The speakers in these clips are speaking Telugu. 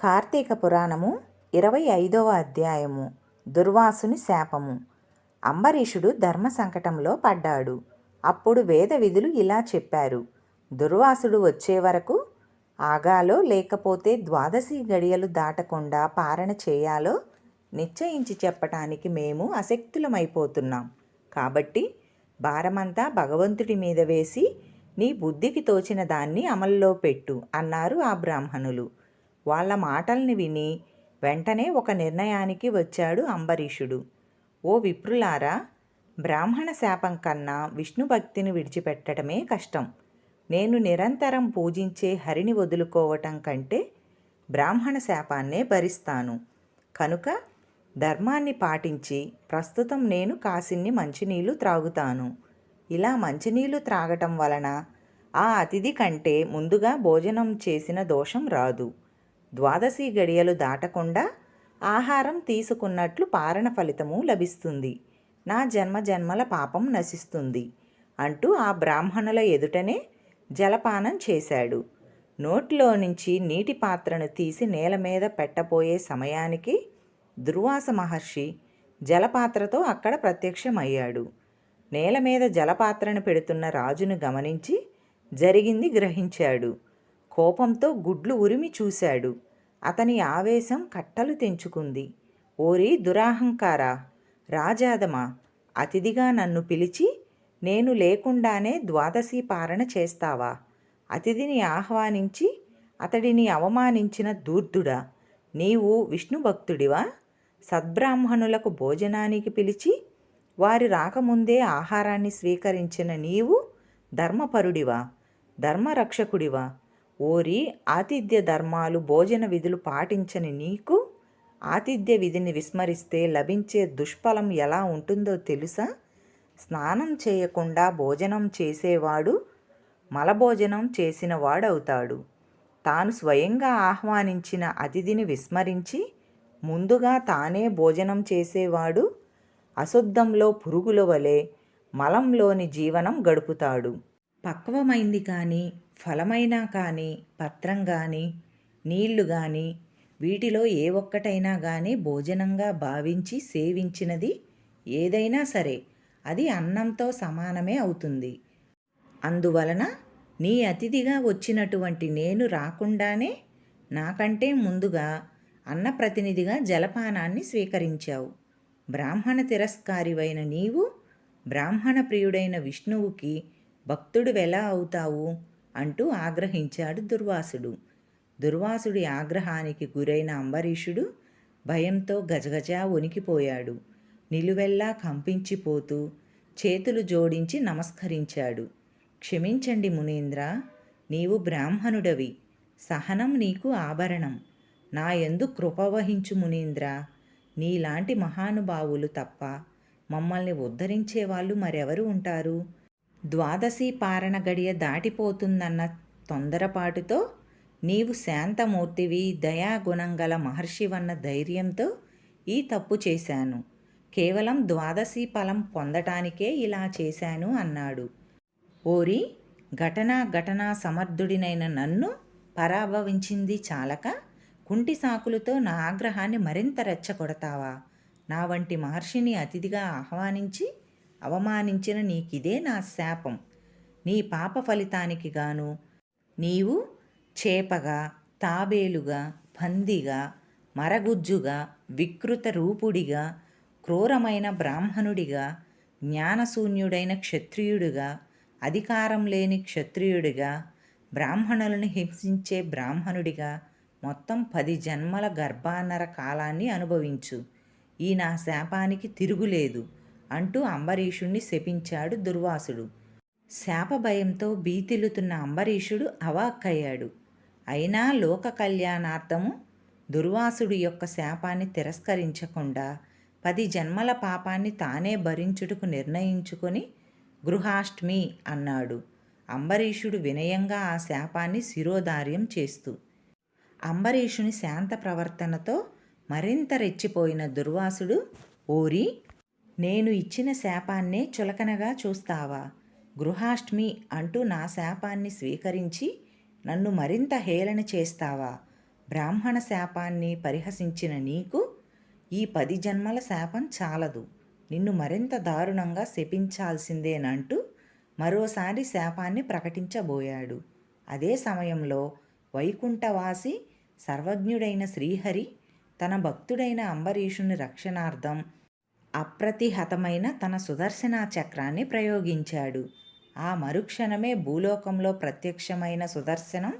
కార్తీక పురాణము ఇరవై ఐదవ అధ్యాయము. దుర్వాసుని శాపము. అంబరీషుడు ధర్మ సంకటంలో పడ్డాడు. అప్పుడు వేద విధులు ఇలా చెప్పారు. దుర్వాసుడు వచ్చే వరకు ఆగాలో లేకపోతే ద్వాదశి గడియలు దాటకుండా పారణ చేయాలో నిశ్చయించి చెప్పటానికి మేము అశక్తులమైపోతున్నాం. కాబట్టి భారమంతా భగవంతుడి మీద వేసి నీ బుద్ధికి తోచిన దాన్ని అమల్లో పెట్టు అన్నారు ఆ బ్రాహ్మణులు. వాళ్ళ మాటల్ని విని వెంటనే ఒక నిర్ణయానికి వచ్చాడు అంబరీషుడు. ఓ విప్రులారా బ్రాహ్మణ శాపం కన్నా విష్ణు భక్తిని విడిచిపెట్టడమే కష్టం. నేను నిరంతరం పూజించే హరిని వదులుకోవటం కంటే బ్రాహ్మణ శాపాన్నే భరిస్తాను. కనుక ధర్మాన్ని పాటించి ప్రస్తుతం నేను కాసిన్ని మంచినీళ్ళు త్రాగుతాను. ఇలా మంచినీళ్ళు త్రాగటం వలన ఆ అతిథి కంటే ముందుగా భోజనం చేసిన దోషం రాదు. ద్వాదశి గడియలు దాటకుండా ఆహారం తీసుకున్నట్లు పారణ ఫలితము లభిస్తుంది. నా జన్మ జన్మల పాపం నశిస్తుంది అంటూ ఆ బ్రాహ్మణుల ఎదుటనే జలపానం చేశాడు. నోటిలో నుంచి నీటి పాత్రను తీసి నేల మీద పెట్టబోయే సమయానికి దుర్వాస మహర్షి జలపాత్రతో అక్కడ ప్రత్యక్షమయ్యాడు. నేల మీద జలపాత్రను పెడుతున్న రాజును గమనించి జరిగింది గ్రహించాడు. కోపంతో గుడ్లు ఉరిమి చూశాడు. అతని ఆవేశం కట్టలు తెంచుకుంది. ఓరి దురాహంకార! రాజాదమా! అతిథిగా నన్ను పిలిచి నేను లేకుండానే ద్వాదశి పారణ చేస్తావా? అతిథిని ఆహ్వానించి అతడిని అవమానించిన దూర్దుడా నీవు విష్ణు భక్తుడివా సద్బ్రాహ్మణులకు భోజనానికి పిలిచి వారి రాకముందే ఆహారాన్ని స్వీకరించిన నీవు ధర్మపరుడివా? ధర్మరక్షకుడివా? ఓరి ఆతిథ్య ధర్మాలు భోజన విధులు పాటించని నీకు ఆతిథ్య విధిని విస్మరిస్తే లభించే దుష్ఫలం ఎలా ఉంటుందో తెలుసా? స్నానం చేయకుండా భోజనం చేసేవాడు మలభోజనం చేసిన వాడవుతాడు తాను స్వయంగా ఆహ్వానించిన అతిథిని విస్మరించి ముందుగా తానే భోజనం చేసేవాడు అశుద్ధంలో పురుగుల వలె మలంలోని జీవనం గడుపుతాడు. పక్వమైంది కానీ ఫలమైనా కానీ పత్రం కానీ నీళ్ళు కానీ వీటిలో ఏ ఒక్కటైనా కానీ భోజనంగా భావించి సేవించినది ఏదైనా సరే అది అన్నంతో సమానమే అవుతుంది. అందువలన నీ అతిథిగా వచ్చినటువంటి నేను రాకుండానే నాకంటే ముందుగా అన్నప్రతినిధిగా జలపానాన్ని స్వీకరించావు. బ్రాహ్మణ తిరస్కారివైన నీవు బ్రాహ్మణ ప్రియుడైన విష్ణువుకి భక్తుడు ఎలా అవుతావు? అంటూ ఆగ్రహించాడు దుర్వాసుడు. దుర్వాసుడి ఆగ్రహానికి గురైన అంబరీషుడు భయంతో గజగజా వణికిపోయాడు. నిలువెల్లా కంపించిపోతూ చేతులు జోడించి నమస్కరించాడు. క్షమించండి మునీంద్ర నీవు బ్రాహ్మణుడవి. సహనం నీకు ఆభరణం. నా ఎందు కృప వహించు మునీంద్ర. నీలాంటి మహానుభావులు తప్ప మమ్మల్ని ఉద్ధరించే వాళ్ళు మరెవరు ఉంటారు? ద్వాదశి పారణ గడియ దాటిపోతుందన్న తొందరపాటుతో నీవు శాంతమూర్తివి దయాగుణం గల మహర్షివన్న ధైర్యంతో ఈ తప్పు చేశాను. కేవలం ద్వాదశి ఫలం పొందటానికే ఇలా చేశాను అన్నాడు. ఓరి ఘటనా ఘటనా సమర్థుడినైన నన్ను పరాభవించింది చాలక కుంటి సాకులతో నా ఆగ్రహాన్ని మరింత రెచ్చగొడతావా? నా వంటి మహర్షిని అతిథిగా ఆహ్వానించి అవమానించిన నీకిదే నా శాపం. నీ పాప ఫలితానికి గాను నీవు చేపగా తాబేలుగా పందిగా మరగుజ్జుగా వికృత రూపుడిగా క్రూరమైన బ్రాహ్మణుడిగా జ్ఞానశూన్యుడైన క్షత్రియుడిగా అధికారం లేని క్షత్రియుడిగా బ్రాహ్మణులను హింసించే బ్రాహ్మణుడిగా మొత్తం పది జన్మల గర్భాన్నర కాలాన్ని అనుభవించు. ఈ నా శాపానికి తిరుగులేదు. అంటూ అంబరీషుణ్ణి శపించాడు దుర్వాసుడు. శాప భయంతో భీతిల్లుతున్న అంబరీషుడు అవాక్కయ్యాడు. అయినా లోక కళ్యాణార్థము దుర్వాసుడి యొక్క శాపాన్ని తిరస్కరించకుండా పది జన్మల పాపాన్ని తానే భరించుటకు నిర్ణయించుకొని గృహాష్టమి అన్నాడు. అంబరీషుడు వినయంగా ఆ శాపాన్ని శిరోధార్యం చేస్తూ. అంబరీషుని శాంత ప్రవర్తనతో మరింత రెచ్చిపోయిన దుర్వాసుడు ఓరి నేను ఇచ్చిన శాపాన్నే చులకనగా చూస్తావా? గృహాష్టమి అంటూ నా శాపాన్ని స్వీకరించి నన్ను మరింత హేళన చేస్తావా? బ్రాహ్మణ శాపాన్ని పరిహసించిన నీకు ఈ పది జన్మల శాపం చాలదు. నిన్ను మరింత దారుణంగా శపించాల్సిందేనంటూ మరోసారి శాపాన్ని ప్రకటించబోయాడు. అదే సమయంలో వైకుంఠవాసి సర్వజ్ఞుడైన శ్రీహరి తన భక్తుడైన అంబరీషుని రక్షణార్థం అప్రతిహతమైన తన సుదర్శన చక్రాన్ని ప్రయోగించాడు. ఆ మరుక్షణమే భూలోకంలో ప్రత్యక్షమైన సుదర్శనం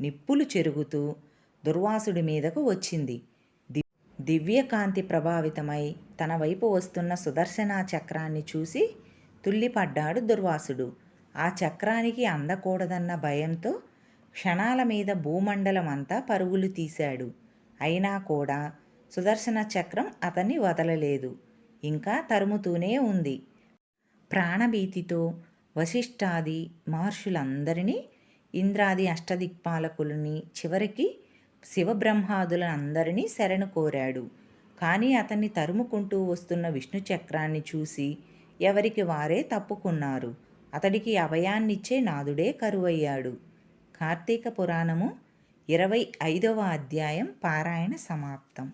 నిప్పులు చెరుగుతూ దుర్వాసుడి మీదకు వచ్చింది. దివ్యకాంతి ప్రభావితమై తన వైపు వస్తున్న సుదర్శన చక్రాన్ని చూసి తుల్లిపడ్డాడు దుర్వాసుడు. ఆ చక్రానికి అందకూడదన్న భయంతో క్షణాల మీద భూమండలమంతా పరుగులు తీశాడు. అయినా కూడా సుదర్శన చక్రం అతన్ని వదలలేదు. ఇంకా తరుముతూనే ఉంది. ప్రాణభీతితో వశిష్ఠాది మహర్షులందరినీ ఇంద్రాది అష్టదిక్పాలకులని చివరికి శివబ్రహ్మాదులందరినీ శరణు కోరాడు. కానీ అతన్ని తరుముకుంటూ వస్తున్న విష్ణు చక్రాన్ని చూసి ఎవరికి వారే తప్పుకున్నారు. అతడికి అభయాన్నిచ్చే నాదుడే కరువయ్యాడు. కార్తీక పురాణము ఇరవై ఐదవ అధ్యాయం పారాయణ సమాప్తం.